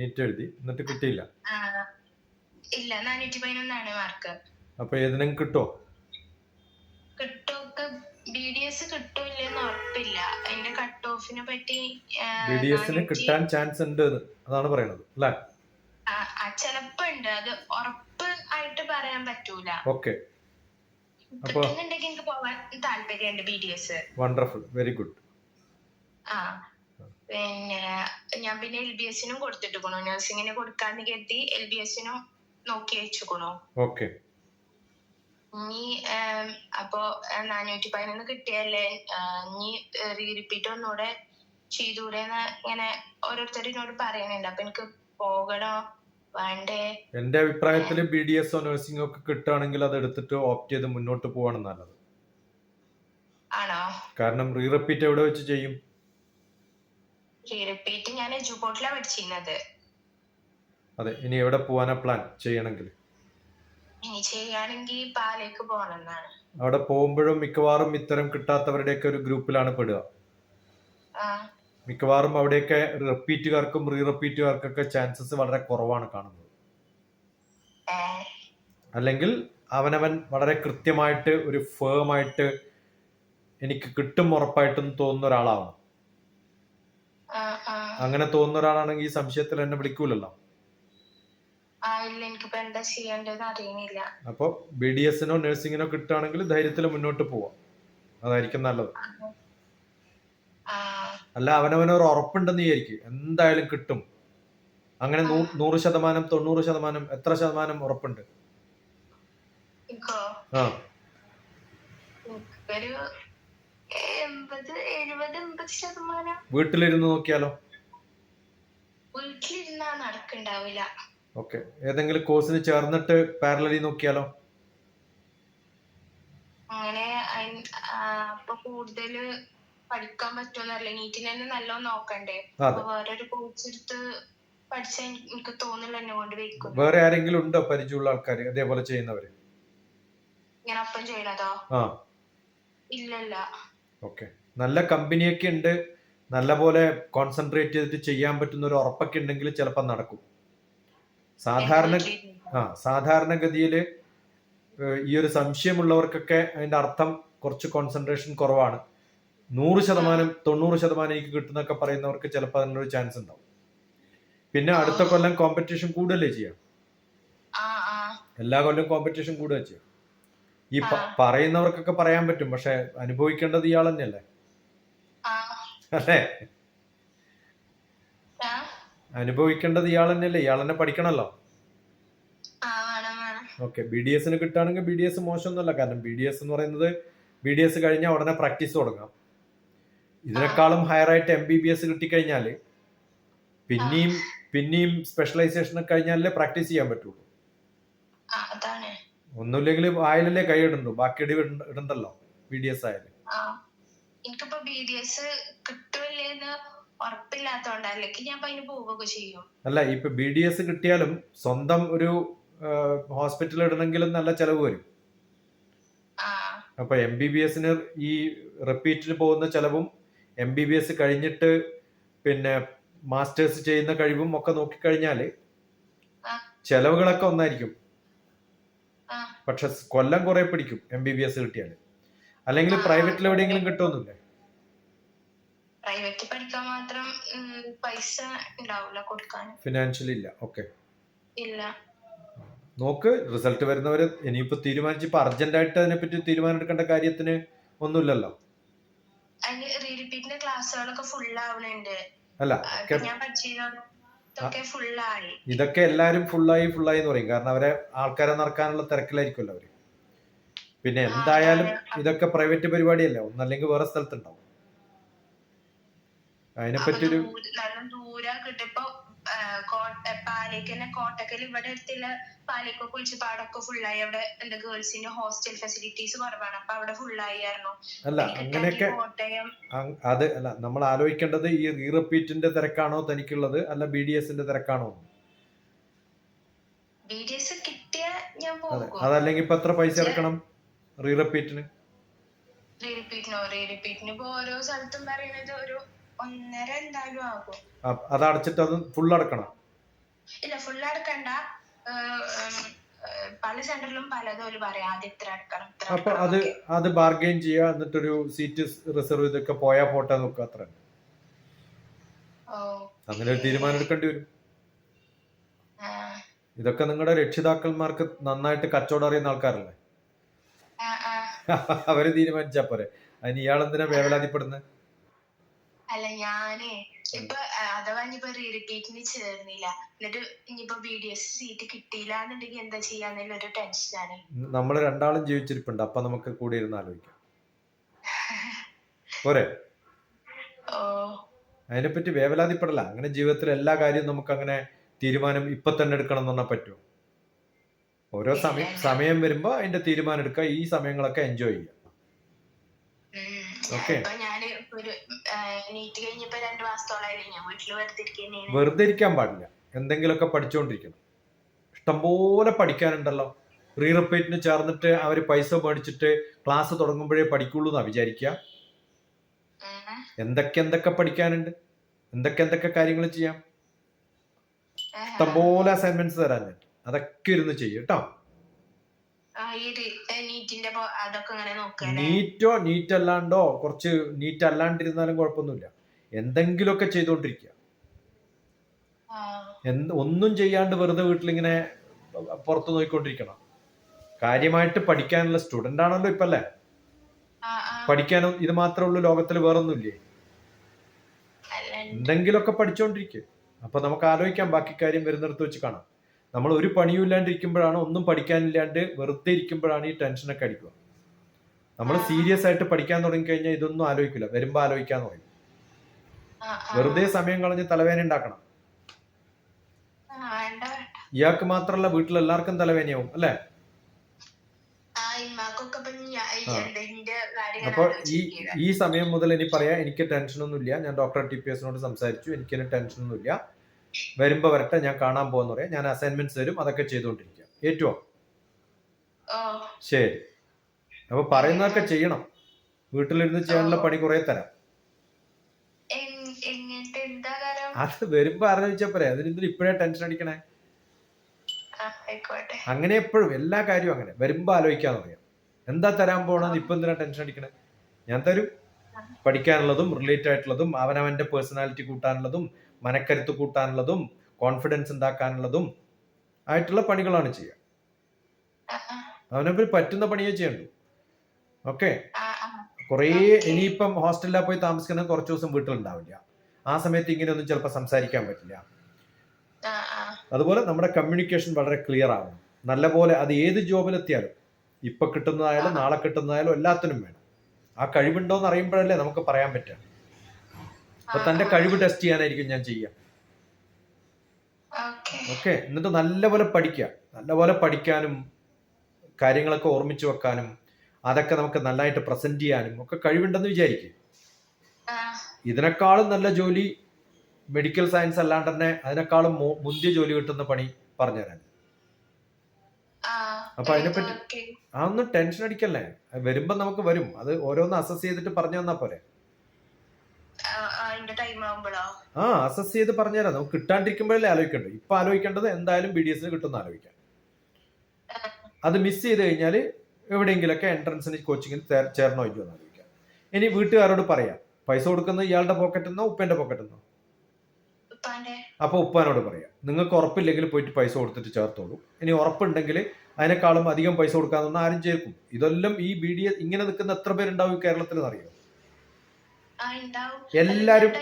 NEET എഴുതി. എന്നിട്ട് കിട്ടിയില്ല? ഇല്ല. നാനൂറ്റി പതിനൊന്നാണ് മാർക്ക്. അപ്പൊ ഏതിനും കിട്ടോ? കിട്ടുമൊക്കെ ബി ഡി എസ് കിട്ടൂല്ലെന്ന് ഉറപ്പില്ല. അതിന്റെ കട്ട് ഓഫിനെ പറ്റി ബി ഡി എസിന് കിട്ടാൻ ചാൻസ് ഉണ്ട് അതാണ് പറയുന്നത് അല്ലേ? ചെലപ്പോ ഉണ്ട്. അത് ഉറപ്പ് ആയിട്ട് പറയാൻ പറ്റൂല. ഓക്കെ. കിട്ടുന്നുണ്ടെങ്കിൽ എനിക്ക് പോവാൻ താല്പര്യമുണ്ട് B D S wonderful very good ആ പിന്നെ ഞാൻ പിന്നെ എൽ ബി എസിനും കൊടുത്തിട്ടുക്കണു. നഴ്സിങ്ങിന് കൊടുക്കാന്ന് കരുതി എൽ ബി എസിനും നോക്കി വെച്ചുക്കണു. ഓക്കെ. ഇനി അപ്പൊ നാനൂറ്റി പതിനൊന്ന് കിട്ടിയല്ലേ ഇനി റീ റിപ്പീറ്റ് ഒന്നുകൂടെ ചെയ്തൂടെന്ന് ഇങ്ങനെ ഓരോരുത്തർ എന്നോട് പറയണുണ്ട്. അപ്പൊ എനിക്ക് പോകണോ? വേണ്ടേ? എന്റെ അഭിപ്രായത്തിൽ ബി ഡി എസ് നഴ്സിംഗ് ഒക്കെ കിട്ടുകയാണെങ്കിൽ അത് എടുത്തിട്ട് ഓപ്റ്റ് ചെയ്ത് മുന്നോട്ട് പോവാണ് നല്ലത്. ആണോ? കാരണം റീ റിപ്പീറ്റ് എവിടെ വെച്ച് ചെയ്യും? റിപ്പീറ്റ് ഞാൻ എജുപോർട്ടിലാണ് പഠിച്ചിരുന്നത് അതെ ഇനി എവിടെ പോവാനാ പ്ലാൻ ചെയ്യണമെങ്കിൽ? ഇനി ചെയ്യുകയാണെങ്കിൽ പാലേക്ക് പോകണം എന്നാണ് അവിടെ പോകുമ്പോഴും മിക്കവാറും ഇത്തരം കിട്ടാത്തവരുടെയൊക്കെ ഒരു ഗ്രൂപ്പിലാണ് പെടുക. മിക്കവാറും അവിടെയൊക്കെ റിപ്പീറ്റുകാർക്കും റീ റിപ്പീറ്റുകാർക്കൊക്കെ ചാൻസസ് വളരെ കുറവാണ് കാണുന്നത്. അല്ലെങ്കിൽ അവനവൻ വളരെ കൃത്യമായിട്ട് ഒരു ഫേമായിട്ട് എനിക്ക് കിട്ടും ഉറപ്പായിട്ടും തോന്നുന്ന ഒരാളാവണം. അങ്ങനെ തോന്നുന്ന ഒരാളാണെങ്കിൽ ഈ സംശയത്തിൽ എന്നെ വിളിക്കൂലല്ലോ. അപ്പൊ ബി ഡി എസിനോ നഴ്സിംഗിനോ കിട്ടുകയാണെങ്കിൽ ധൈര്യത്തിൽ മുന്നോട്ട് പോവാം. അതായിരിക്കും നല്ലത്. അല്ല അവനവനൊരു ഉറപ്പുണ്ടെന്ന് വിചാരിക്കും. എന്തായാലും കിട്ടും. അങ്ങനെ നൂറ് ശതമാനം തൊണ്ണൂറ് ശതമാനം എത്ര ശതമാനം ഉറപ്പുണ്ട്? ആ. വീട്ടിലിരുന്ന് നോക്കിയാലോ? വീട്ടിലിരുന്നാ നടക്കുണ്ടാവില്ല. ഓക്കെ. ഏതെങ്കിലും കോഴ്സിന് ചേർന്നിട്ട് പാരലലി നോക്കിയാലോ? അങ്ങനെ അപ്പൊ കൂടുതൽ പഠിക്കാൻ പറ്റുമെന്നല്ല നീറ്റിന് തന്നെ നല്ലോണം നോക്കണ്ടേ? അപ്പൊ വേറൊരു കോഴ്സ് എടുത്ത് പഠിച്ചാൽ എനിക്ക് തോന്നില്ല എന്നെ കൊണ്ട് വെക്കും വേറെ ആരെങ്കിലും ഉണ്ടോ പരിചയമുള്ള ആൾക്കാർ അതേപോലെ ചെയ്യുന്നവര്? ഞാൻ ഒപ്പം ചെയ്യണതോ? ഇല്ലല്ല. ഓക്കെ. നല്ല കമ്പനിയൊക്കെ ഉണ്ട്. നല്ല പോലെ കോൺസെൻട്രേറ്റ് ചെയ്തിട്ട് ചെയ്യാൻ പറ്റുന്ന ഒരു ഉറപ്പൊക്കെ ഉണ്ടെങ്കിൽ ചിലപ്പോൾ നടക്കും. സാധാരണ ആ സാധാരണഗതിയിൽ ഈ ഒരു സംശയമുള്ളവർക്കൊക്കെ അതിന്റെ അർത്ഥം കുറച്ച് കോൺസെൻട്രേഷൻ കുറവാണ്. നൂറ് ശതമാനം തൊണ്ണൂറ് ശതമാനം എനിക്ക് കിട്ടുന്നൊക്കെ പറയുന്നവർക്ക് ചിലപ്പോൾ അതിനൊരു ചാൻസ് ഉണ്ടാവും. പിന്നെ അടുത്ത കൊല്ലം കോമ്പറ്റീഷൻ കൂടുതലേ ചെയ്യാം. എല്ലാ കൊല്ലം കോമ്പറ്റീഷൻ കൂടുക ചെയ്യാം. ഈ പറയുന്നവർക്കൊക്കെ പറയാൻ പറ്റും. പക്ഷെ അനുഭവിക്കേണ്ടത് ഇയാൾ തന്നെയല്ലേ? അല്ലേ? അനുഭവിക്കേണ്ടത് ഇയാൾ തന്നെയല്ലേ ഇയാൾ തന്നെ പഠിക്കണല്ലോ ഓക്കെ ബി ഡി എസിന് കിട്ടുകയാണെങ്കിൽ ബി ഡി എസ് മോശമൊന്നുമല്ല. കാരണം ബി ഡി എസ് എന്ന് പറയുന്നത് ബി ഡി എസ് കഴിഞ്ഞാൽ ഉടനെ പ്രാക്ടീസ് തുടങ്ങാം. ഇതിനേക്കാളും ഹയർ ആയിട്ട് എം ബി ബി എസ് കിട്ടിക്കഴിഞ്ഞാൽ പിന്നെയും പിന്നെയും സ്പെഷ്യലൈസേഷൻ കഴിഞ്ഞാലേ പ്രാക്ടീസ് ചെയ്യാൻ പറ്റുള്ളൂ. ഒന്നുമില്ലെങ്കിൽ ആയാലല്ലേ കൈ ഇടുന്നു ബാക്കി ഇടി ഇടണ്ട- ഇടണ്ടല്ലോ. ബി ഡി എസ് ആയാലും. എനിക്കിപ്പോ ബി ഡി എസ് കിട്ടുമല്ലേന്ന് ഉറപ്പില്ലാത്തോണ്ട് അല്ലെങ്കിൽ ഞാൻ അതിന് പോവുകയൊക്കെ ചെയ്യും. അല്ല ഇപ്പൊ ബി ഡി എസ് കിട്ടിയാലും സ്വന്തം ഒരു ഹോസ്പിറ്റൽ ഇടണമെങ്കിലും നല്ല ചെലവ് വരും. അപ്പൊ എം ബി ബി എസിന് ഈ റിപ്പീറ്റിന് പോകുന്ന ചെലവും എം ബി ബി എസ് കഴിഞ്ഞിട്ട് പിന്നെ മാസ്റ്റേഴ്സ് ചെയ്യുന്ന കഴിവും ഒക്കെ നോക്കിക്കഴിഞ്ഞാൽ. ചെലവുകളൊക്കെ ഒന്നായിരിക്കും. പക്ഷെ കൊല്ലം കുറെ പിടിക്കും എം ബി ബി എസ് കിട്ടിയാൽ അല്ലെങ്കിൽ. പ്രൈവറ്റിൽ എവിടെയെങ്കിലും കിട്ടുമെന്നില്ലേ പ്രൈവറ്റ് പഠിക്കാൻ മാത്രം പൈസ ഉണ്ടാവില്ല കൊടുക്കാൻ. ഫിനാൻഷ്യലി ഇല്ല. ഓക്കെ ഇല്ല. നോക്ക് റിസൾട്ട് വരുന്നവര് ഇനിയിപ്പോ തീരുമാനിച്ച് ഇപ്പൊ അർജന്റ് ആയിട്ട് അതിനെ പറ്റി തീരുമാനം എടുക്കേണ്ട കാര്യത്തിന് ഒന്നുമില്ലല്ലോ. അതിന് റീ റിപ്പീറ്റിന്റെ ക്ലാസ്സുകളൊക്കെ ഫുൾ ആവണുണ്ട് അല്ല ആ, ഒക്കെ ഇപ്പൊ ഞാൻ പഠിച്ചിരുന്നതൊക്കെ ഇതൊക്കെ എല്ലാരും ഫുള്ളായി ഫുള്ളായി എന്ന് പറയും. കാരണം അവരെ ആൾക്കാരെ നടക്കാനുള്ള തിരക്കിലായിരിക്കുമല്ലോ അവർ. പിന്നെ എന്തായാലും ഇതൊക്കെ പ്രൈവറ്റ് പരിപാടിയല്ലേ? ഒന്നല്ലെങ്കിൽ വേറെ സ്ഥലത്തുണ്ടാവും അതിനെപ്പറ്റി ഒരു നല്ല ദൂരം കിട്ടിയപ്പോ പാലേക്ക് തന്നെ കോട്ടക്കൽ ഇവിടെ അടുത്തുള്ള പാലേക്കൊക്കെ വിളിച്ച് പാടൊക്കെ ഫുള്ളായി അവിടെ എന്താ ഗേൾസിന്റെ ഹോസ്റ്റൽ ഫെസിലിറ്റീസ് കുറവാണ്. അപ്പൊ അവിടെ ഫുള്ളായി ആയിരുന്നു. അല്ല അങ്ങനെയൊക്കെ അത് അല്ല നമ്മൾ ആലോചിക്കേണ്ടത് ഈ റീ റിപ്പീറ്റിന്റെ തിരക്കാണോ തനിക്കുള്ളത്? അല്ല ബി ഡി എസിന്റെ തിരക്കാണോ? ബി ഡി എസ് കിട്ടിയ ഞാൻ പോകും. അതല്ലെങ്കിൽ ഇപ്പൊ എത്ര പൈസ ഇറക്കണം റീറിപ്പീറ്റിന് റീ റിപ്പീറ്റിന് ഇപ്പൊ ഓരോ സ്ഥലത്തും പറയുന്നത് ഒരു ഒന്നര എന്തായാലും ആകും. അത് അടച്ചിട്ട് അത് ഫുൾ അടക്കണം. ഇല്ല ഫുൾ അടക്കണ്ട. പല സെന്ററിലും പലതും ഒരു പറയാം. ആദ്യം ഇത്ര അടക്കണം അപ്പൊ അത് അത് ബാർഗെയിൻ ചെയ്യുക എന്നിട്ടൊരു സീറ്റ് റിസർവ് ചെയ്തൊക്കെ പോയാ പോട്ടെ നോക്കുക അത്ര അങ്ങനെ ഒരു തീരുമാനം എടുക്കേണ്ടി വരും. ഇതൊക്കെ നിങ്ങളുടെ രക്ഷിതാക്കന്മാർക്ക് നന്നായിട്ട് കച്ചവടം അറിയുന്ന ആൾക്കാരല്ലേ. അവർ തീരുമാനിച്ചാ പോരെ. അതിന് ഇയാൾ എന്തിനാ വേവലാതിപ്പെടുന്നത് അല്ല ഞാനേ ഇപ്പൊ അഥവാ ഇനിയിപ്പൊ റീ റിപ്പീറ്റിന് ചേർന്നില്ല. എന്നിട്ട് ഇനിയിപ്പോ ബി ഡി എസ് സീറ്റ് കിട്ടിയില്ലാന്നുണ്ടെങ്കിൽ എന്താ ചെയ്യാന്നുള്ള ഒരു ടെൻഷനാണ് നമ്മൾ രണ്ടാളും ജീവിച്ചിരിപ്പുണ്ട്. അപ്പൊ നമുക്ക് കൂടി ഇരുന്ന് ആലോചിക്കാം. പോരെ? അതിനെപ്പറ്റി വേവലാതിപ്പെടല. അങ്ങനെ ജീവിതത്തിൽ എല്ലാ കാര്യവും നമുക്ക് അങ്ങനെ തീരുമാനം ഇപ്പൊ തന്നെ എടുക്കണം എന്ന് പറഞ്ഞാൽ പറ്റുമോ ഓരോ സമയം സമയം വരുമ്പോ അതിന്റെ തീരുമാനം എടുക്കുക ഈ സമയങ്ങളൊക്കെ എൻജോയ് ചെയ്യുക ഉം. നീറ്റ് കഴിഞ്ഞപ്പോ രണ്ടു മാസത്തോളായി ഞാൻ വെറുതെ ഇരിക്കുന്നതാണ് വെറുതെ ഇരിക്കാൻ പാടില്ല. എന്തെങ്കിലുമൊക്കെ പഠിച്ചുകൊണ്ടിരിക്കണം ഇഷ്ടംപോലെ പഠിക്കാനുണ്ടല്ലോ. റീ റിപ്പീറ്റിന് ചേർന്നിട്ട് അവർ പൈസ മേടിച്ചിട്ട് ക്ലാസ് തുടങ്ങുമ്പോഴേ പഠിക്കുള്ളൂ എന്നാ വിചാരിക്കുക എന്തൊക്കെ എന്തൊക്കെ പഠിക്കാനുണ്ട്? എന്തൊക്കെ എന്തൊക്കെ കാര്യങ്ങൾ ചെയ്യാം. ഇഷ്ടംപോലെ അസൈൻമെന്റ്സ് തരാൻ ഞാൻ. അതൊക്കെ ഇരുന്ന് ചെയ്യും കേട്ടോ ആ, ഈ നീറ്റിന്റെ അതൊക്കെ ഇങ്ങനെ നോക്കല്ലേ നീറ്റോ നീറ്റ് അല്ലാണ്ടോ കുറച്ച് നീറ്റ് അല്ലാണ്ടിരുന്നാലും കുഴപ്പമൊന്നുമില്ല. എന്തെങ്കിലുമൊക്കെ ചെയ്തുകൊണ്ടിരിക്കുക എന്ത് ഒന്നും ചെയ്യാണ്ട് വെറുതെ വീട്ടിലിങ്ങനെ പുറത്തു നോക്കിക്കൊണ്ടിരിക്കണം. കാര്യമായിട്ട് പഠിക്കാനുള്ള സ്റ്റുഡന്റ് ആണല്ലോ ഇപ്പൊ അല്ലേ ആ, ആ. പഠിക്കാനും ഇത് മാത്രമേ ഉള്ളൂ ലോകത്തിൽ വേറൊന്നുമില്ലേ? എന്തെങ്കിലുമൊക്കെ പഠിച്ചുകൊണ്ടിരിക്കുക അപ്പൊ നമുക്ക് ആലോചിക്കാം ബാക്കി കാര്യം വരുന്നിടത്ത് വെച്ച് കാണാം. നമ്മൾ ഒരു പണിയും ഇല്ലാണ്ടിരിക്കുമ്പോഴാണ് ഒന്നും പഠിക്കാനില്ലാണ്ട് വെറുതെ ഇരിക്കുമ്പോഴാണ് ഈ ടെൻഷനൊക്കെ അടിക്കുക. നമ്മൾ സീരിയസ് ആയിട്ട് പഠിക്കാൻ തുടങ്ങിക്കഴിഞ്ഞാൽ ഇതൊന്നും ആലോചിക്കില്ല. വരുമ്പോ ആലോചിക്കാൻ ആ. വെറുതെ സമയം കളഞ്ഞ് തലവേന ഉണ്ടാക്കണം. ഇയാൾക്ക് മാത്രല്ല വീട്ടിൽ എല്ലാവർക്കും തലവേനയാവും അല്ലെ? ആ ഇമ്മാക്കൊക്കെ ഇപ്പൊ ഞാൻ ആ. അപ്പൊ ഈ ഈ സമയം മുതൽ ഇനി പറയാ എനിക്ക് ടെൻഷനൊന്നുമില്ല. ഞാൻ ഡോക്ടർ ടി പി എസിനോട് സംസാരിച്ചു. എനിക്കിന് ടെൻഷനൊന്നുമില്ല. വരുമ്പോ വരട്ടെ ഞാൻ കാണാൻ പോകുന്ന പറയാം. ഞാൻ അസൈൻമെന്റ്സ് തരും അതൊക്കെ ചെയ്തുകൊണ്ടിരിക്കുക. ഏറ്റവും ശരി. അപ്പൊ പറയുന്നതൊക്കെ ചെയ്യണം. വീട്ടിലിരുന്ന് ചെയ്യാനുള്ള പണി കുറെ തരാം. അത് വരുമ്പോ അറിഞ്ഞാ പോരെ. അതിന് ഇപ്പോഴേ ടെൻഷൻ അടിക്കണേ? അങ്ങനെ എപ്പോഴും എല്ലാ കാര്യവും അങ്ങനെ. വരുമ്പോ ആലോചിക്കാന്ന് പറയാം. എന്താ തരാൻ പോണെന്ന് ഇപ്പൊ എന്തിനാ ടെൻഷൻ അടിക്കണേ? ഞാൻ തരും. പഠിക്കാനുള്ളതും റിലേറ്റഡ് ആയിട്ടുള്ളതും അവനവന്റെ പേഴ്സണാലിറ്റി കൂട്ടാനുള്ളതും മനക്കരുത്ത് കൂട്ടാനുള്ളതും കോൺഫിഡൻസ് ഉണ്ടാക്കാനുള്ളതും ആയിട്ടുള്ള പണികളാണ് ചെയ്യുക. ആ, പറ്റുന്ന പണിയേ ചെയ്യണ്ടു ഓക്കെ. കുറേ ഇനിയിപ്പം ഹോസ്റ്റലിൽ പോയി താമസിക്കുന്ന കുറച്ച് ദിവസം വീട്ടിലുണ്ടാവില്ല. ആ സമയത്ത് ഇങ്ങനെയൊന്നും ചിലപ്പോൾ സംസാരിക്കാൻ പറ്റില്ല. അതുപോലെ നമ്മുടെ കമ്മ്യൂണിക്കേഷൻ വളരെ ക്ലിയർ ആവണം. നല്ലപോലെ അത് ഏത് ജോബിലെത്തിയാലും ഇപ്പൊ കിട്ടുന്നതായാലും നാളെ കിട്ടുന്നതായാലും എല്ലാത്തിനും വേണം. ആ കഴിവുണ്ടോ എന്ന് അറിയുമ്പോഴല്ലേ നമുക്ക് പറയാൻ പറ്റുക. അപ്പൊ തന്റെ കഴിവ് ടെസ്റ്റ് ചെയ്യാനായിരിക്കും ഞാൻ ചെയ്യുക ഓക്കെ. എന്നിട്ട് നല്ലപോലെ പഠിക്കുക നല്ലപോലെ പഠിക്കാനും കാര്യങ്ങളൊക്കെ ഓർമ്മിച്ചു വെക്കാനും അതൊക്കെ നമുക്ക് നന്നായിട്ട് പ്രസന്റ് ചെയ്യാനും ഒക്കെ കഴിവുണ്ടെന്ന് വിചാരിക്കും. ഇതിനേക്കാളും നല്ല ജോലി മെഡിക്കൽ സയൻസ് അല്ലാണ്ട് തന്നെ അതിനേക്കാളും മുന്തിയ ജോലി കിട്ടുന്ന പണി പറഞ്ഞുതരാൻ. അപ്പൊ അതിനെപ്പറ്റി- ആ അതൊന്നും ടെൻഷൻ അടിക്കല്ലേ? വരുമ്പോ നമുക്ക് വരും. അത് ഓരോന്ന് അസസ് ചെയ്തിട്ട് പറഞ്ഞു തന്നാ പോരെ. ആ, അസസ് ചെയ്ത് പറഞ്ഞുതരാം. നമുക്ക് കിട്ടാണ്ടിരിക്കുമ്പോഴല്ലേ ആലോചിക്കേണ്ടത്. ഇപ്പൊ ആലോചിക്കേണ്ടത് എന്തായാലും ബി ഡി എസിന് കിട്ടുന്ന ആലോചിക്കാം. അത് മിസ് ചെയ്ത് കഴിഞ്ഞാൽ എവിടെയെങ്കിലൊക്കെ എൻട്രൻസിന് കോച്ചിങ്ങിന് ചേർന്നോ ഇല്ലയോ എന്ന് ആലോചിക്കാം. ഇനി വീട്ടുകാരോട് പറയാം. പൈസ കൊടുക്കുന്നത് ഇയാളുടെ പോക്കറ്റിൽ നിന്നോ ഉപ്പേന്റെ പോക്കറ്റിൽ നിന്നോ അപ്പൊ ഉപ്പാനോട് പറയാം. നിങ്ങൾക്ക് ഉറപ്പില്ലെങ്കിൽ പോയിട്ട് പൈസ കൊടുത്തിട്ട് ചേർത്തോളൂ. ഇനി ഉറപ്പുണ്ടെങ്കിൽ അതിനേക്കാളും അധികം പൈസ കൊടുക്കാമെന്ന് ആരും ചേർക്കും. ഇതെല്ലാം ഈ ബി ഡി ഇങ്ങനെ നിൽക്കുന്ന എത്ര പേരുണ്ടാവും കേരളത്തിൽ ഉണ്ടാവും എല്ലാരും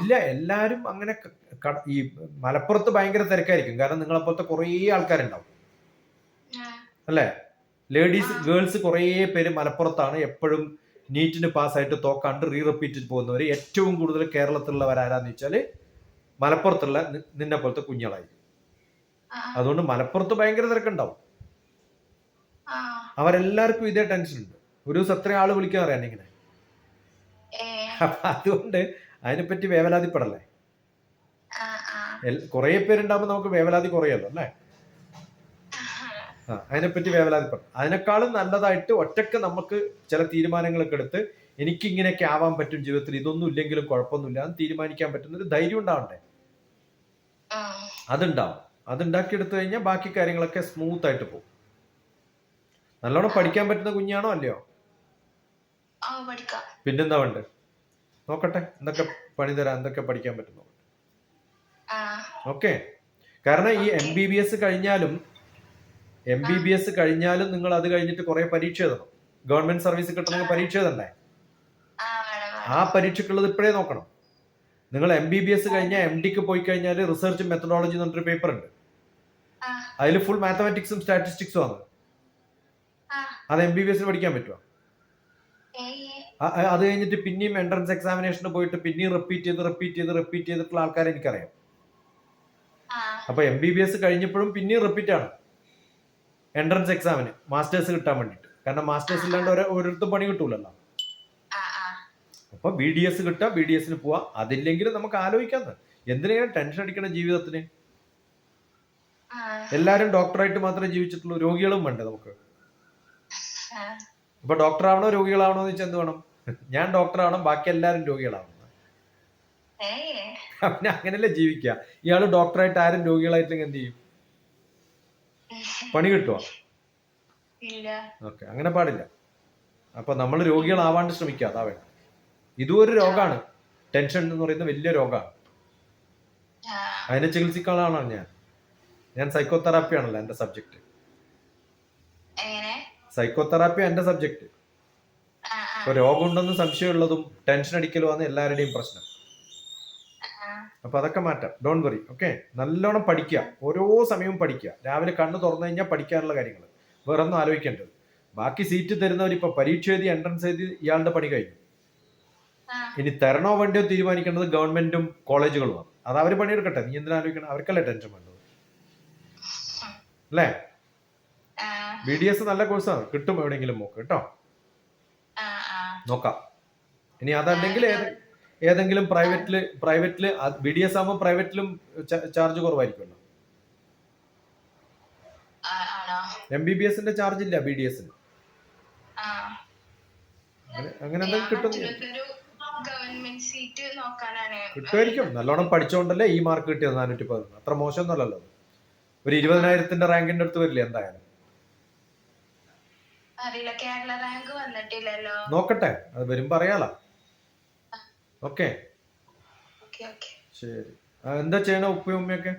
ഇല്ല എല്ലാരും അങ്ങനെ ഈ മലപ്പുറത്ത് ഭയങ്കര തിരക്കായിരിക്കും. കാരണം നിങ്ങളെപ്പോലത്തെ കുറേ ആൾക്കാരുണ്ടാവും. അല്ലേ? ലേഡീസ്. ഗേൾസ് കുറേ പേര് മലപ്പുറത്താണ്. എപ്പോഴും നീറ്റിന് പാസ്സായിട്ട് തോക്കാണ്ട് റീ റിപ്പീറ്റ് പോകുന്നവർ ഏറ്റവും കൂടുതൽ കേരളത്തിലുള്ളവരാരാന്ന് വെച്ചാൽ മലപ്പുറത്തുള്ള നിന്നെ പോലത്തെ കുഞ്ഞുങ്ങളായിരിക്കും. അതുകൊണ്ട് മലപ്പുറത്ത് ഭയങ്കര തിരക്കുണ്ടാവും. അവരെല്ലാവർക്കും ഇതേ ടെൻഷൻ ഉണ്ട്. ഒരു ദിവസം എത്ര ആൾ വിളിക്കാൻ അറിയാൻ ഇങ്ങനെ. അപ്പൊ അതുകൊണ്ട് അതിനെപ്പറ്റി വേവലാതിപ്പെടല്ലേ. എൽ- പേരുണ്ടാകുമ്പോൾ നമുക്ക് വേവലാതി കുറയല്ലോ അല്ലേ? ആ അതിനെപ്പറ്റി വേവലാതിപ്പെടാം അതിനേക്കാളും നല്ലതായിട്ട് ഒറ്റയ്ക്ക് നമുക്ക് ചില തീരുമാനങ്ങളൊക്കെ എടുത്ത് എനിക്ക് ഇങ്ങനെയൊക്കെ ആവാൻ പറ്റും ജീവിതത്തിൽ ഇതൊന്നും ഇല്ലെങ്കിലും കുഴപ്പമൊന്നുമില്ല എന്ന് തീരുമാനിക്കാൻ പറ്റുന്ന ഒരു ധൈര്യം ഉണ്ടാവണ്ടേ. അതുണ്ടാവും. അത് ഉണ്ടാക്കിയെടുത്തു കഴിഞ്ഞാൽ ബാക്കി കാര്യങ്ങളൊക്കെ സ്മൂത്ത് ആയിട്ട് പോകും. നല്ലോണം പഠിക്കാൻ പറ്റുന്ന കുഞ്ഞാണോ അല്ലയോ? പിന്നെന്താ വേണ്ട? നോക്കട്ടെ എന്തൊക്കെ പണി തരാം എന്തൊക്കെ പഠിക്കാൻ പറ്റുന്നു? ഓക്കെ. കാരണം ഈ എം ബി ബി എസ് കഴിഞ്ഞാലും എം ബി ബി എസ് കഴിഞ്ഞാലും നിങ്ങൾ അത് കഴിഞ്ഞിട്ട് കുറെ പരീക്ഷ എഴുതണം. ഗവൺമെന്റ് സർവീസ് കിട്ടണമെങ്കിൽ പരീക്ഷ എഴുതണ്ടേ? ആ പരീക്ഷക്കുള്ളത് പരീക്ഷയ്ക്കുള്ളത് ഇപ്പോഴേ നോക്കണം. നിങ്ങൾ എം ബി ബി എസ് കഴിഞ്ഞാൽ എം ഡിക്ക് പോയി കഴിഞ്ഞാൽ റിസർച്ച് മെത്തഡോളജി എന്ന് പറഞ്ഞൊരു പേപ്പർ ഉണ്ട്. അതിൽ ഫുൾ മാത്തമാറ്റിക്സും സ്റ്റാറ്റിസ്റ്റിക്സും ആണ്. അത് എം ബി ബി എസ് പഠിക്കാൻ പറ്റുമോ അത് കഴിഞ്ഞിട്ട് പിന്നെയും എൻട്രൻസ് എക്സാമിനേഷന് പോയിട്ട് പിന്നെയും റിപ്പീറ്റ് ചെയ്ത് റിപ്പീറ്റ് ചെയ്ത് റിപ്പീറ്റ് ചെയ്തിട്ടുള്ള ആൾക്കാരെ എനിക്കറിയാം. അപ്പൊ എം ബി ബി എസ് കഴിഞ്ഞപ്പോഴും പിന്നെയും റിപ്പീറ്റ് ആണ്. എൻട്രൻസ് എക്സാമിന് മാസ്റ്റേഴ്സ് കിട്ടാൻ വേണ്ടിട്ട് കാരണം മാസ്റ്റേഴ്സ് ഇല്ലാണ്ട് ഒരു ഒരിടത്തും പണി കിട്ടൂലല്ലോ. അപ്പൊ ബി ഡി എസ് കിട്ടുക ബി ഡി എസിന് പോവാ. അതില്ലെങ്കിൽ നമുക്ക് ആലോചിക്കാന്ന്. എന്തിനാണ് ടെൻഷൻ അടിക്കണ ജീവിതത്തിന്? എല്ലാരും ഡോക്ടറായിട്ട് മാത്രമേ ജീവിച്ചിട്ടുള്ളൂ. രോഗികളും വേണ്ടേ നമുക്ക്? ആ ഡോക്ടറാവണോ ഡോക്ടർ ആവണോ രോഗികളാവണോ എന്ന് വെച്ചാൽ എന്ത് വേണം? ഞാൻ ഡോക്ടർ ആവണം ബാക്കി എല്ലാവരും രോഗികളാവണം. ഏയ് അവന് അങ്ങനെയല്ലേ ജീവിക്കുക ഇയാൾ ഡോക്ടറായിട്ട് ആരും രോഗികളായിട്ടില്ലെങ്കിൽ എന്ത് ചെയ്യും? പണി കിട്ടുമോ ഇല്ല. ഓക്കെ അങ്ങനെ പാടില്ല. അപ്പൊ നമ്മൾ രോഗികളാവാണ്ട് ശ്രമിക്കുക അതാ വേണം ഇതും ഒരു രോഗമാണ് ടെൻഷൻ എന്ന് പറയുന്ന വലിയ രോഗമാണ് അതിനെ ചികിത്സിക്കാനാണോ ഞാൻ. ഞാൻ സൈക്കോതെറാപ്പി ആണല്ലോ എന്റെ സബ്ജക്ട് എങ്ങനെ സൈക്കോതെറാപ്പി എന്റെ സബ്ജക്ട് ഇപ്പൊ രോഗമുണ്ടെന്ന് സംശയമുള്ളതും ടെൻഷൻ അടിക്കലുമാണ് എല്ലാവരുടെയും പ്രശ്നം. അപ്പൊ അതൊക്കെ മാറ്റാം. ഡോൺ വറി ഓക്കെ നല്ലോണം പഠിക്കുക. ഓരോ സമയവും പഠിക്കുക. രാവിലെ കണ്ണ് തുറന്നു കഴിഞ്ഞാൽ പഠിക്കാനുള്ള കാര്യങ്ങൾ വേറെ ഒന്നും ആലോചിക്കേണ്ടത്. ബാക്കി സീറ്റ് തരുന്നവർ ഇപ്പൊ പരീക്ഷ എഴുതി എൻട്രൻസ് എഴുതി ഇയാളുടെ പണി കഴിഞ്ഞു. ഇനി തരണോ വേണ്ടിയോ തീരുമാനിക്കേണ്ടത് ഗവൺമെന്റും കോളേജുകളുമാണ്. അത് അവർ പണിയെടുക്കട്ടെ. നീ എന്തിനാ ആലോചിക്കണം അവർക്കല്ലേ ടെൻഷൻ വേണ്ടത്. അല്ലേ? ബി ഡി എസ് നല്ല കോഴ്സാണ് കിട്ടും എവിടെയെങ്കിലും നോക്ക് കേട്ടോ? നോക്കാം. ഇനി അതല്ലെങ്കിൽ ഏതെങ്കിലും പ്രൈവറ്റിൽ പ്രൈവറ്റിൽ ബി ഡി എസ് ആകുമ്പോൾ പ്രൈവറ്റിലും ചാർജ് കുറവായിരിക്കുമല്ലോ. എം ബി ബി എസിന്റെ ചാർജ് ഇല്ല ബി ഡി എസിന് അങ്ങനെ എന്തെങ്കിലും കിട്ടുമായിരിക്കും. നല്ലോണം പഠിച്ചോണ്ടല്ലേ ഈ മാർക്ക് കിട്ടിയത് നാനൂറ്റി പതിനൊന്ന്. അത്ര മോശമൊന്നുമല്ലല്ലോ. ഒരു ഇരുപതിനായിരത്തിന്റെ റാങ്കിന്റെ അടുത്ത് വരില്ലേ എന്തായാലും. അറിയില്ല. കേരള റാങ്ക് വന്നിട്ടില്ലല്ലോ. നോക്കട്ടെ. അത് വരുമ്പോ അറിയാലോ. ഓക്കെ. ശരി. എന്താ ചെയ്യണ ഉപ്പയും ഉമ്മയൊക്കെ?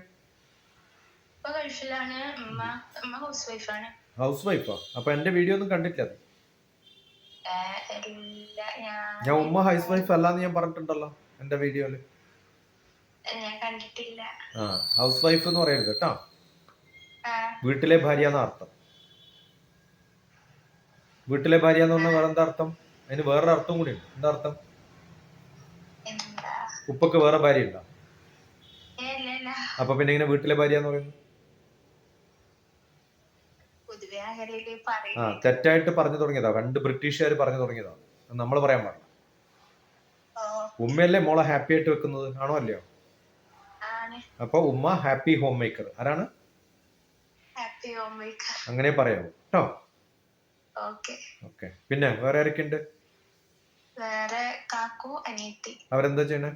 ഹൗസ് വൈഫാ അപ്പൊ എന്റെ വീഡിയോ ഒന്നും കണ്ടിട്ടില്ല ഞാൻ ഉമ്മ ഹൗസ് വൈഫ് അല്ലാന്ന് ഞാൻ പറഞ്ഞിട്ടുണ്ടല്ലോ എന്റെ വീഡിയോയിൽ ഹൗസ് വൈഫ് എന്ന് പറയരുത് കേട്ടോ. വീട്ടിലെ ഭാര്യ എന്ന അർത്ഥം. വീട്ടിലെ ഭാര്യ എന്ന് പറഞ്ഞാൽ വേറെ എന്താ അർത്ഥം? അതിന് വേറൊരു അർത്ഥം കൂടി ഉണ്ട്. എന്താ അർത്ഥം? ഉപ്പക്ക് വേറെ ഭാര്യ ഉണ്ടോ? അപ്പൊ പിന്നെ ഇങ്ങനെ വീട്ടിലെ ഭാര്യ എന്ന് പറയുന്നു. ആ തെറ്റായിട്ട് പറഞ്ഞു തുടങ്ങിയതാ. രണ്ട് ബ്രിട്ടീഷുകാർ പറഞ്ഞു തുടങ്ങിയതാ. നമ്മൾ പറയാൻ പാടില്ല. ഉമ്മയല്ലേ മോളെ ഹാപ്പി ആയിട്ട് വെക്കുന്നത്? ആണോ അല്ലയോ? അപ്പൊ ഉമ്മ ഹാപ്പി ഹോം മേക്കർ. ആരാണ്? അങ്ങനെ പറയാവൂ കേട്ടോ? ഓക്കെ. പിന്നെ വേറെ ആരൊക്കെ ഉണ്ട് വേറെ കാക്കു അനിയത്തി. അവരെന്താ ചെയ്യണേ?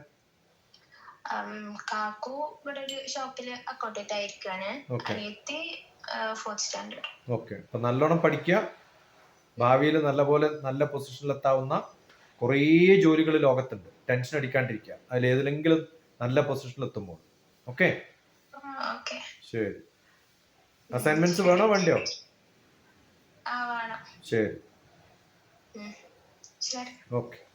കാക്കു ഇവിടെ ഒരു ഷോപ്പിൽ അക്കൗണ്ടന്റ് ആയിരിക്കാണ് അനിയത്തി ഫോർത്ത് സ്റ്റാൻഡേർഡ് ഓക്കെ. അപ്പൊ നല്ലോണം പഠിക്കുക. ഭാവിയിൽ നല്ലപോലെ നല്ല പൊസിഷനിൽ എത്താവുന്ന കുറേ ജോലികൾ ലോകത്തുണ്ട്. ടെൻഷൻ അടിക്കാണ്ടിരിക്കുക. അതിൽ ഏതിലെങ്കിലും നല്ല പൊസിഷനിൽ എത്തുമ്പോൾ. ഓക്കെ? ഓക്കെ. ശരി. അസൈൻമെന്റ്സ് വേണോ? വേണ്ടയോ? ആ വേണം. ശരി. ഉം. ശരി. ഓക്കെ.